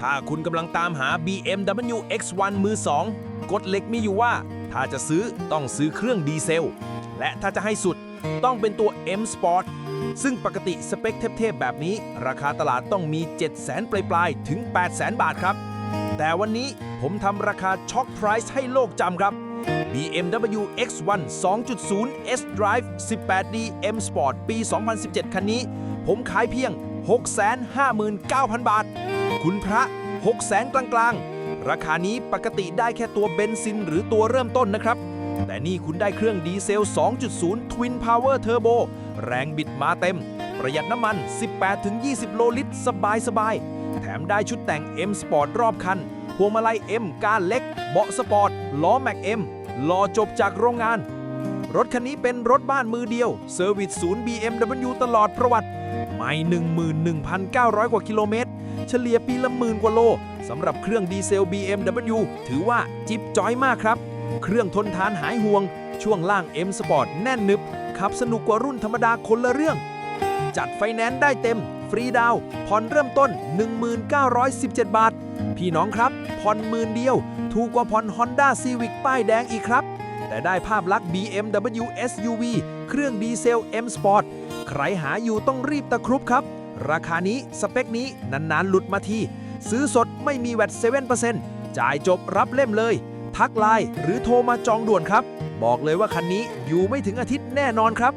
ถ้าคุณกำลังตามหา BMW X1 มือ 2 กฎเหล็กมีอยู่ว่า ถ้าจะซื้อต้องซื้อเครื่องดีเซล และถ้าจะให้สุดต้องเป็นตัว M Sport ซึ่งปกติสเปคเทพๆแบบนี้ ราคาตลาดต้องมี 700,000 ปลายๆ ถึง 800,000บาทครับ แต่วันนี้ผมทำราคาช็อคไพรซ์ให้โลกจำครับ BMW X1 2.0 S Drive 18D M Sport ปี 2017 คันนี้ ผมขายเพียง 659,000 บาท คุณพระ 600,000กลางๆ ราคานี้ปกติได้แค่ตัวเบนซินหรือตัวเริ่มต้นนะครับ แต่นี่คุณได้เครื่องดีเซล 2.0 Twin Power Turbo แรงบิดมาเต็ม ประหยัดน้ำมัน 18-20 โลลิตร สบายๆแถมได้ชุดแต่ง M Sport รอบคัน พวงมาลัย M ก้านเล็ก เบาะสปอร์ต ล้อแม็ก M รอจบจากโรงงาน รถคันนี้เป็นรถบ้านมือเดียว เซอร์วิสศูนย์ BMW ตลอดประวัติ ไม่ 11,900 กว่ากิโลเมตร เฉลี่ยปีละหมื่นกว่าโลสำหรับเครื่องดีเซล BMW ถือว่าจิบจ้อยมากครับ เครื่องทนทานหายห่วง ช่วงล่าง M Sport แน่นนึบ ขับสนุกกว่ารุ่นธรรมดาคนละเรื่อง จัดไฟแนนซ์ได้เต็ม ฟรีดาวผ่อนเริ่มต้น 1917 บาท พี่น้องครับผ่อนหมื่นเดียว ถูกกว่าผ่อน Honda Civic ป้ายแดงอีกครับ แต่ได้ภาพลักษณ์ BMW SUV เครื่องดีเซล M Sport ใครหาอยู่ต้องรีบตะครุบครับ ราคานี้สเปคนี้นานๆหลุดมาที ซื้อสดไม่มีแวดเซเว่นเปอร์เซนต์จ่ายจบรับเล่มเลย ทักไลน์หรือโทรมาจองด่วนครับ บอกเลยว่าคันนี้อยู่ไม่ถึงอาทิตย์แน่นอนครับ